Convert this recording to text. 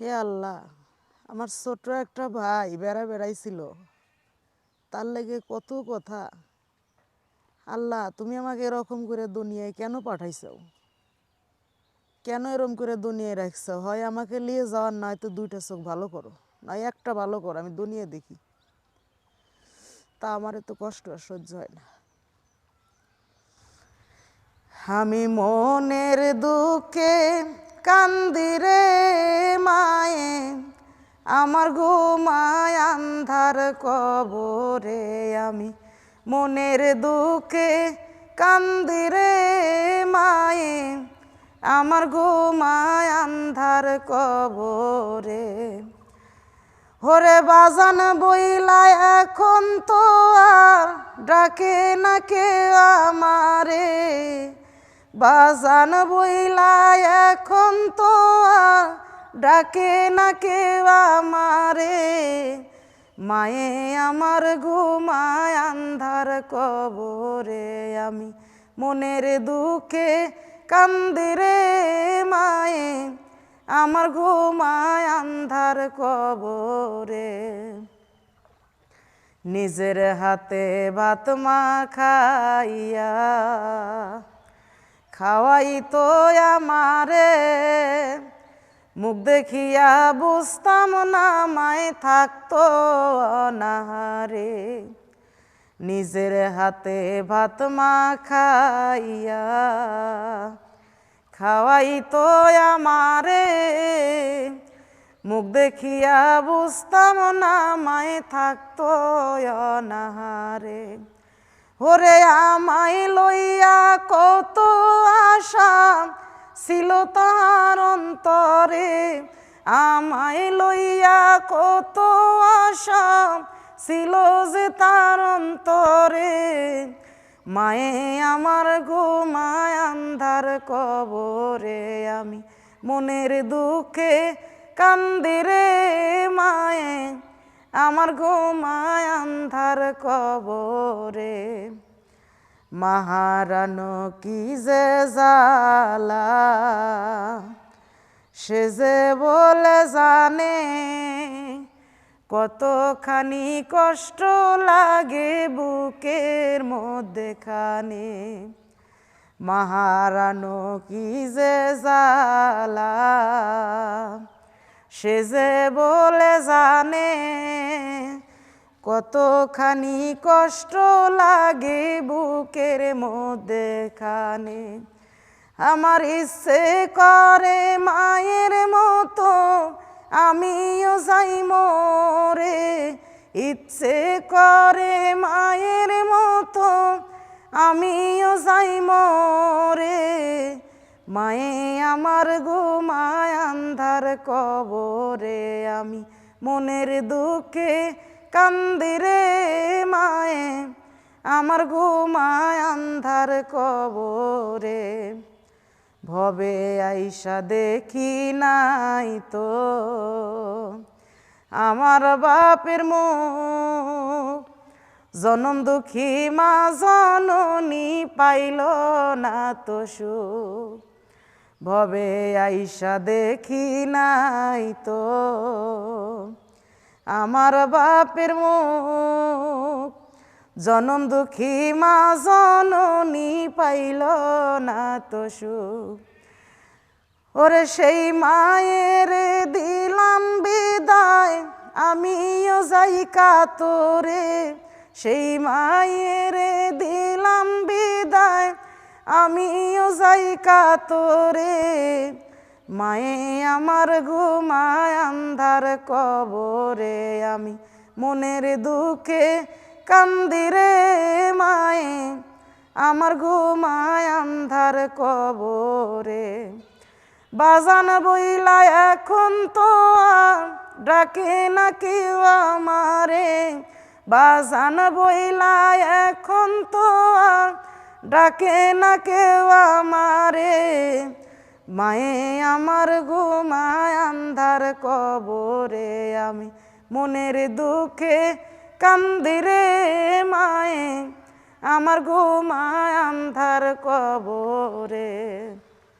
হে আল্লাহ, আমার ছোট একটা ভাই বেড়া বেড়াইছিল। তার লেগে কত কথা। আল্লাহ, তুমি আমাকে এরকম করে দুনিয়ায় কেন পাঠাইছো? কেন এরকম করে দুনিয়ায় রাখছো? হয় আমাকে নিয়ে যাওয়ার নয় তো দুইটা চোখ ভালো করো, নয় একটা ভালো করো, আমি দুনিয়া দেখি। তা আমার তো কষ্ট আর সহ্য হয় না। আমি মনের দুঃখে কান্দিরে মায়ে, আমার ঘুমায় আন্ধার কবরে আমি। মনের দুঃখে কান্দিরে মায়ে, আমার ঘুমায় আন্ধার কবরে। হরে বাজান বইলা এখন তো আর ডাকে না কে আমারে। বাজান বইলা এখন তো ডাকে না কে আমারে। মায়ে আমার ঘুমায় আন্ধার কবরে। আমি মনের দুঃখে কান্দিরে মায়ে, আমার ঘুমায় আন্ধার কবরে। নিজের হাতে ভাত মা খাইয়া খাওয়াই তো আমারে। মুখ দেখিয়া বুঝতাম না, মায় থাকতো অনাহারে। নিজের হাতে ভাত মা খাইয়া খাওয়াই তো আমারে। মুখ দেখিয়া বুঝতাম না, মায়ে থাকতো অনাহারে। ওরে আমায় লইয়া কত আশা ছিল তার অন্তরে। আমায় লইয়া কত আশা ছিল যে তার অন্তরে। মায়ে আমার ঘুমায় আন্ধার কবরে, আমি মনের দুঃখে কান্দিরে মায়ে। আমার ঘুমায় আন্ধার কবরে। মাহারানো কি যে জালা সে যে বলে জানে, কতখানি কষ্ট লাগে বুকের মধ্যে খানে মাহারানো কি যে জালা সে যে বলে জানে কতখানি কষ্ট লাগে বুকের মধ্যে খানে। আমার ইচ্ছে করে মায়ের মতো, আমিও যাই মোরে। ইচ্ছে করে মায়ের মতো, আমিও যাই মোরে। মায়ে আমার ঘুমায় আন্ধার কবরে, আমি মনের দুঃখে কান্দিরে মায়ে, আমার ঘুমায় আন্ধার কবরে। ভবে আইসা দেখি নাই তো, আমার বাপের মুখ। জনম দুঃখী মা জননী পাইল না তো সুখ। ভবে আইসা দেখি নাই তো আমার বাপের মুখ। জনম দুঃখী মা জননী পাইল না তো সুখ। ওরে সেই মায়ের দিলাম বিদায়, আমিও যাই কাতরে। সেই মায়ের দিলাম বিদায়, আমিও যাই কাতরে। মায়ে আমার ঘুমায় আন্ধার কবরে, আমি মনের দুঃখে কান্দিরে মায়ে, আমার ঘুমায় আন্ধার কবরে। বাজান বইলা এখন তো ডাকে না কেউ আমারে, বাজান বইলা এখন তো ডাকে না কেউ আমারে। মায়ে আমার ঘুমায় আন্ধার কবরে আমি মনের দুঃখে কান্দিরে মায়ে। আমার ঘুমায় আন্ধার কবরে